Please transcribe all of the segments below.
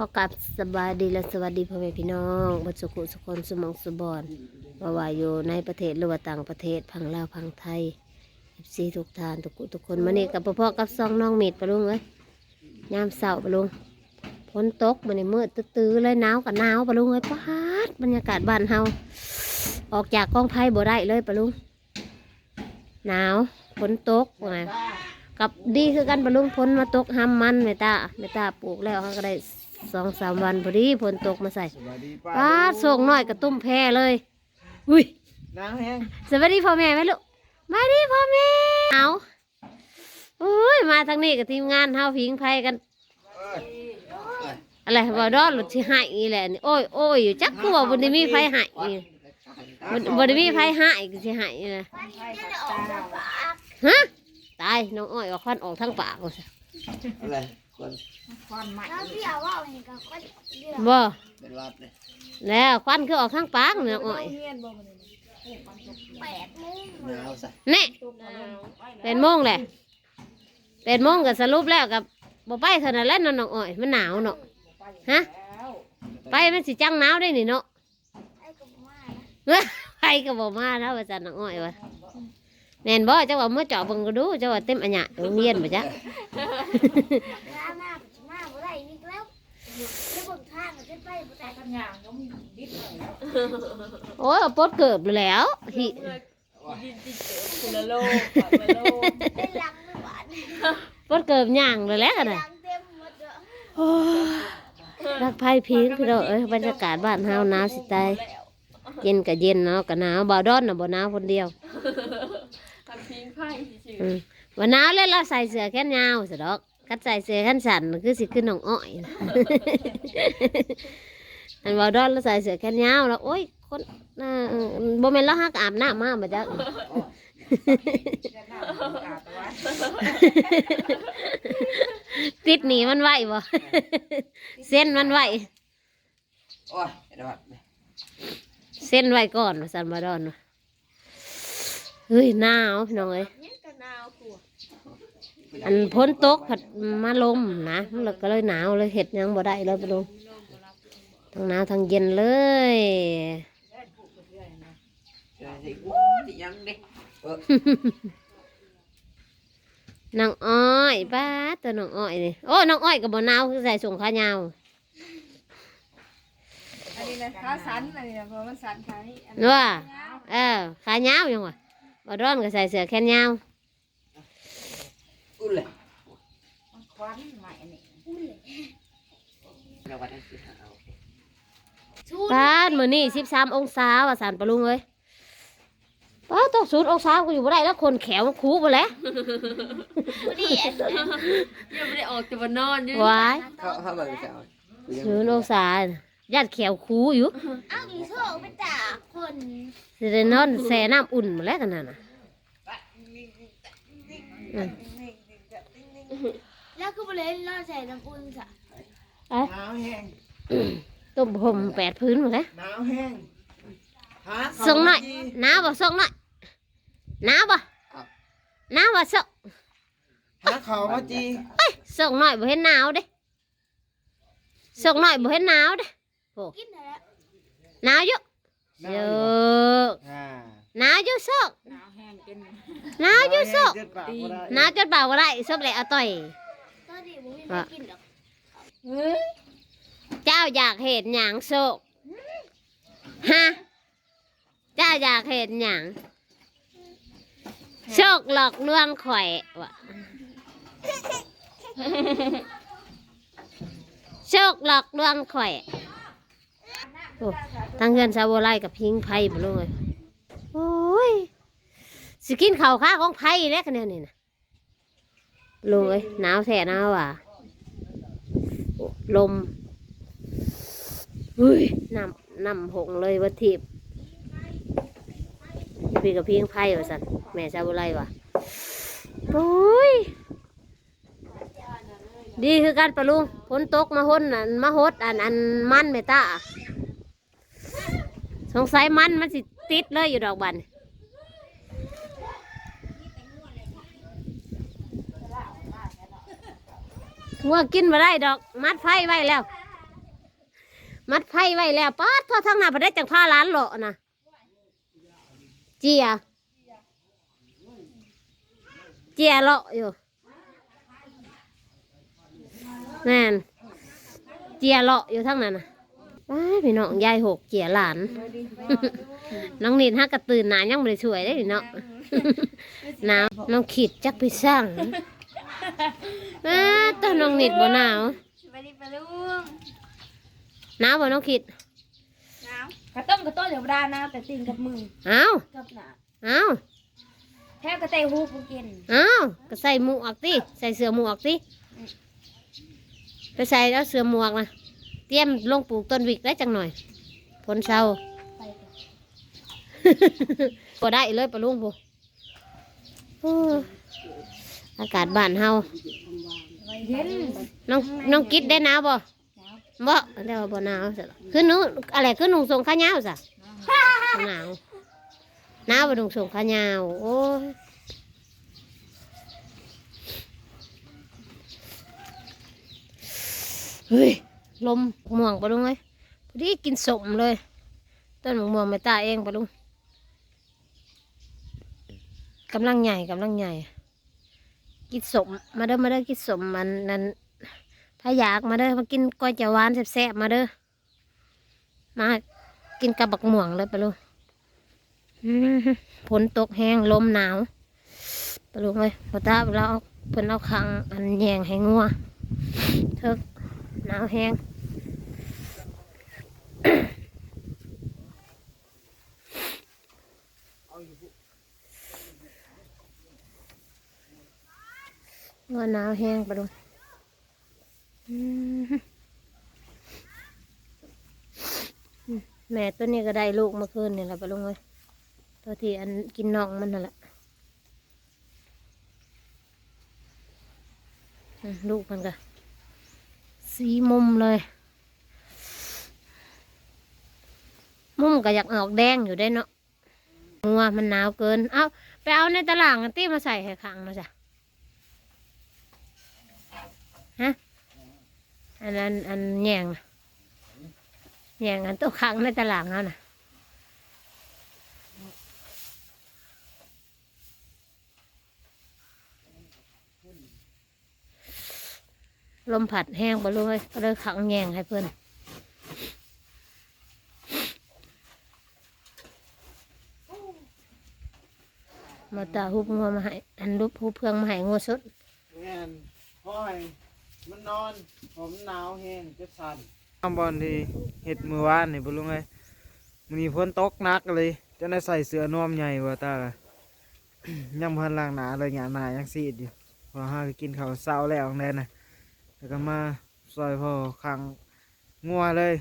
ขอกลับสบายดีและสวัสดีพ่อแม่พี่น้องบัดสุขุสุคนสมองสุบอนว่าว่าอยู่ในประเทศหรือว่าต่างประเทศพังลาวพังไทยเอฟซีทุกทานทุกกุทุกคนมาเนี่กับพ่อๆกับซองน้องเม็ดปะลุงเอ้ยยามเสาร์ปะลุงฝนตกมันในมืดตื้อๆเลยหนาวกับหนาวปะลุงเอ้ยปาดบรรยากาศบ้านเฮาออกจากกองไพ่บ่ได้เลยปะลุงหนาวฝนตกว่ากับดีคือกันบรรลุงพ้นมาตกห้ามมันเมตาเมตาปลูกแล้วเขาก็ได้ สองสามวันพอดีฝนตกมาใส่สวัสดีป้าป้าดส่งหน่อยกระตุ้มแพรเลย อุ้ยน้ำแห้งสวัสดีพ่อแม่ไหมลูกมาดีพ่อแม่เอาโอ้ยมาทางนี้กับทีมงานเฮาพิงไพกันเอ้ยเอ้ยอะไรบ่ดอนหลุดสิหายอีแหละนี่โอ้ยโอ้ยอยู่จักกลัวบนได้มีไฟหายอีบนบนได้มีไฟหายก็สิหายนี่นะฮะตายน้องอ้อยเอาควันออกทั้งปากเลย อะไรคนแล้วพี่เอาว่าอย่างก็ก็เดือดบ่เป็นวัดเลยแล้วควันคือออกทั้งปากนี่น้องอ้อยแปดโมงหนาวซะแน่เป็นโมงแหละเป็นโมงกับสรุปแล้วกับบ่ไปเท่านั้นแหล้วน้องอ้อย มันหนาวเนาะฮะไปมันสิจังหนาวได้นี่เนาะไอ้กับว่าเอ้ยไปก็บ่มาแล้วว่าจันน้องอ้อยวะ แม่นบ่เจ้าว่าเมื่อเจาะเบิ่งก็ดูเจ้าว่าเต็มอันหยะโรงเรียนบ่จ๊ะร้านหน้าปัจจุบันบ่ได้อีกแล้วจะเบิ่งทางจะไปบ่ได้กันโอ้ยเอาปลดเกิบแล้วหิคนละโลกคนละโลกได้ลังไม่หวานปลดเกิบย่างเลยแหล้วกันน่ะลังเต็มหมดเลยโอ้ยรักไพ่พิงพี่น้องเอ้ยบรรยากาศบ้านเฮาหนาวสิตายเย็นก็เย็นเนาะก็หนาวบ่ร้อนน่ะบ่หนาวคนเดียวทำพิ งไพ่ชิวอืมว่าหนาวแล้วเราใส่เสื้อแขนยาวสิดอกคัดใส่เสื้อแขนสั้นคือสิขึ้นน้องอ้อย อันว่าดอนเราใส่เสื้อแขนยาวแล้วโอ้ยคนน่าเออบ่แม่นเราฮักอาบน้ำมาบ่จ๊ะติดหนีมันไหวบ่เส้นมันไหวโอ้ยเป็นวัดเลยเส้นไหวก่อนว่าสันมาดอนว่ะ เฮ้ยหนาวพี่น้องเอ้ยๆเนี่ยก็หนาวกลัวอันพ้นตกผัดมาลมนะมันก็เลยหนาวเลยเห็ดหยังบ่ได้เลยปะลุงทั้งหนาวทั้งเย็นเลยเดี๋ยวสิกูสิยังดิเออนางอ้อยป้าดตัวน้องอ้อยนี่โอ้น้องอ้อยกับบ่หนาวคือใส่ส่งขายาวอันนี้นะขาสันอันนี้นะเพราะมันสันขานี่อันว่าเออขายาวยังวะ บ่ร้อนก็ใส่เสื้อแขนยาวอุ้ยเลยควันใหม่อันนี้เป็นวัดนั่นคือหาวป้าดมื้อนี้13องศาว่าสันปะลุงเอ้ยป้าดตกศูนย์องศาก็อยู่บ่ได้แล้วคนแขวคูบ่แล้วยังไม่ได้ออกจากบ้านนอนอยู่วายเขาเขาแบบจะเอากูยังศูนย์องศา ญาติแขวคูอยู่เอาอีโซ่ไปจากคนสิได้นอนแช่น้ำอุ่นหมดแล้วกันนั่นน่ะอืมแล้วคือบ่เลยรอใส่น้ำอุ่นซะเอ้ยหนาวแห้งต้มผมแปดพื้นหมดแล้วหนาวแห้งหาเขาส่งหน่อยดีหนาวบ่ส่งหน่อยหนาวบ่หนาวบ่ส่งหาเขามาจีส่งหน่อยบ่เห็นหนาวเด้ส่งหน่อยบ่เห็นหนาวเด้ กินแล้วหนาวอยู่หนาเยวอยู่อะอ่าหนาวอยู่ส่งหนาวแห้งเป็นหนาวอยู่ส่งเจ็ดปากบ่ได้หนาวจนเปล่าบ่ได้ส่งเลยเอาต่อย ตอนนี้บ่มีใครกินหรอกเจ้าอยากเห็นหยังโศกฮะ เจ้าอยากเห็นหยังโชคหลอกลวงข่อยวะโชคหลอกลวงข่อย โอ้ทั้งเงินซาโบไลกับพิงไพ่บ่ลงเลยโอ้ยสกินเข้าวข้าของไพ่แล้วกันแนวนี่นะลงเอ้ยหนาวแท้หนาวว่ะลมอุ้ยน้ำน้ำหงเลยวัตถิบพี่กับพี่ยังไพ่ว่าสันแม่ชาวบุไรวะโอ้ยดีคือการปะลุงฝนตกมาหนอันมาหดอันอันมันเมตา สงสัยมันมันสิติดเลยอยู่ดอกบันงัวกินมาได้ดอก มัดไฟไว้แล้ว มัดไพ่ไว้แล้วป๊าดทอดทางหน้าพอได้จังผ้าร้านเลาะนะเจียเจียเลาะอยู่แม่นเจียเลาะอยู่ทั้งนั้นนะ ว้ายพี่น้องยายหกเจียหลาน น้องนิดฮักกระตื่นหนายังไม่ได้ช่วยได้พี่น้องหนาวน้องขีดจักไปสร้างอ้าตอนน้องนิดบ่หนาวสวัสดีปะลุงหนาวบ่น้องขีดน้กระต้มกระต้มเดี๋ยวดานะแต่ติงกับมืออ้าวกับหนาอ้าวแทบกระเตะฮูกูกินอ้าวก็ใส่หมวกติใส่เสื้อหมวกติไปใส่แล้วเสื้อหมวกนะ เตรียมลงปลูกต้นวิกได้จังหน่อย ผลเศร้าไปก่อนก็ได้เลยปะลุงพูโอ้อากาศบ้านเฮาเย็นน้องน้องกิดได้หนาวบ่บ่เดี๋ยวบ่หนาวซะคือหนูอะไรคือหนุ่งทรงขายาวซะหนาวหนาวบ่หนุ่งทรงขายาวโอ้ยเฮ้ย ลมม่วงปะลุงเอ้ยพอดีกินสมเลย ต้นมะม่วงไม่ตาเองปะลุงกำลังใหญ่กำลังใหญ่ กินสมมาเด้อมาเด้อกินสมมันนั้น ถ้าอยากมาเด้อมากินก้อยจาวหวานแซ่บๆมาเด้อมากินกับบักม่วงเลยปะลุงฝนตกแห้งลมหนาวปะลุงเลยพอตาเราเพิ่นเอาคังอันแยงให้งัวเถิก หนาวแห้งว่าหนาวแห้งปะลุงอืมแม่ตัวนี้ก็ได้ลูกเมื่อคืนนี่แหละปะลุงเลยตัวที่อันกินน่องมันนั่นแหละลูกมันก็ สีมุมเลย มุมก็อยากออกแดงอยู่ได้เนาะงัวมันหนาวเกิน เอาไปเอาในตลาดตี้มาใส่ให้ขังมาจ้ะฮะอันนั้นอันแยงนะแยงอันตัวขังในตลาดเขาน่ะ ลมผัดแห้งไปเลยก็เลยขังแยงให้เพื่อนมาตาหุบงัวมาให้อันรูปหุบเพื่องมาให้งัวสดแม่นพ่อยมันนอน ผมหนาวแห้งจะสั่นทำบอลที่เห็ดมือวานนี่บุลุงไงมันมีฝนตกหนักเลยจะได้ใส่เสื้อนวมใหญ่ว่าตายังพันล่างหนาเลยหยาหนายังซีดอยู่พอห้าก็กินข้าวเศร้าแล้วแน่นะ แล้วก็มาซอยพ่อขังงัวเลย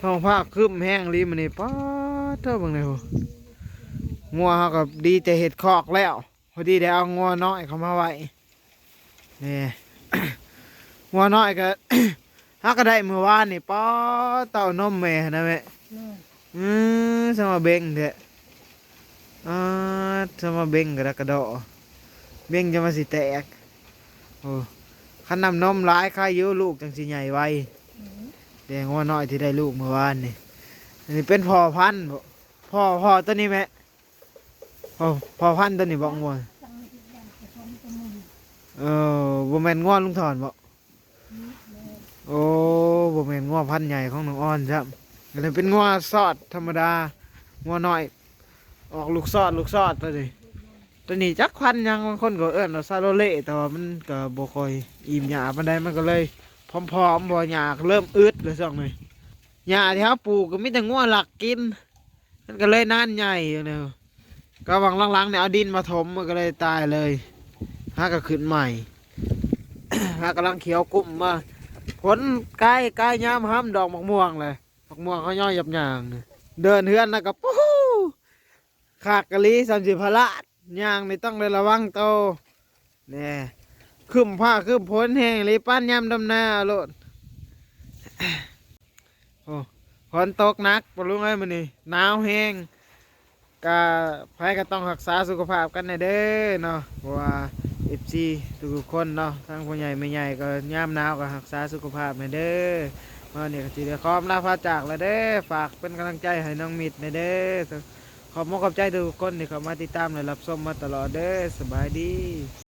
ท้องภาคคืบแห้งรีมันนี่ป๊าดเท่าบังเลยโหงัวเขาก็ดีแต่เห็ดคอกแล้ว พอดีได้เอางัวน้อยเข้ามาไว้นี่งัวน้อยก็ฮักก็ได้เมื่อวานนี่ป้อเต่านมแม่นะแม่อืมสมาเบ่งเถอะอ่าสมาเบ่งกระดกกระโดดเบ่งจะมาสิแตกโอ้ ขันนำนมร้ายค่ายเยอะลูกจังสิใหญ่ไวแต่งัวน้อยที่ได้ลูกเมื่อวานนี่อันนี้เป็นพ่อพันธุ์บ่พ่อพ่อตัวนี้แม่พ่อพ่อพันธุ์ตัวนี้บอกงัวเออบ่แม่นง้อลุงถอนบ่โอ้บ่แม่นง้อพันธุ์ใหญ่ของน้องอ้อนครับอันนี้เป็นง้อซอดธรรมดาง้อน้อย ออกลูกซอดลูกซอดตัวนี้ ตัวนี้จักพันยังบางคนก็เอิ้นว่าซาโลเล่แต่ว่ามันก็บ่ค่อยอิ่มหญ้าปานใดมันก็เลยพร้อมๆบ่หญ้าเริ่มอึดเลยซ่องนี่หญ้าที่เฮาปลูกก็มีแต่ง้อหลักกิน มันก็เลยนานใหญ่อยู่เนอะก็วังหลังๆเนี่ยเอาดินมาถมมันก็เลยตายเลยหาก็ขึ้นใหม่หากำลังเขียวกุ้มมาผลใกล้ใกล้ยามห้ำดอกมะม่วงเลยมะม่วงเขาย่อยหยับยาง เดินเฮือนนะก็ปู้ขากกะลีสามสิบพละ ยางนี่ต้องเลยระวังโตเนี่ยขึ้นผ้าขึ้นพ้นแห้งเลยปั้นย่ำดำนาโลดโอ้ฝนตกหนักปลุงไอ้มันนี่หนาวแห้งก็ไผก็ต้องรักษาสุขภาพกันในเด้อเนาะเพราะว่าเอฟซีทุกคนเนาะทั้งผู้ใหญ่ไม่ใหญ่ก็ย่ามหนาวก็รักษาสุขภาพให้เด้อมาเนี่ยก็สิได้ขออำลาพาจากแล้วเด้อฝากเป็นกำลังใจให้น้องมิดในเด้อ ขอบมขอบใจทุกคนที่เข้ามาติดตามและรับชมมาตลอดเด้อสบายดี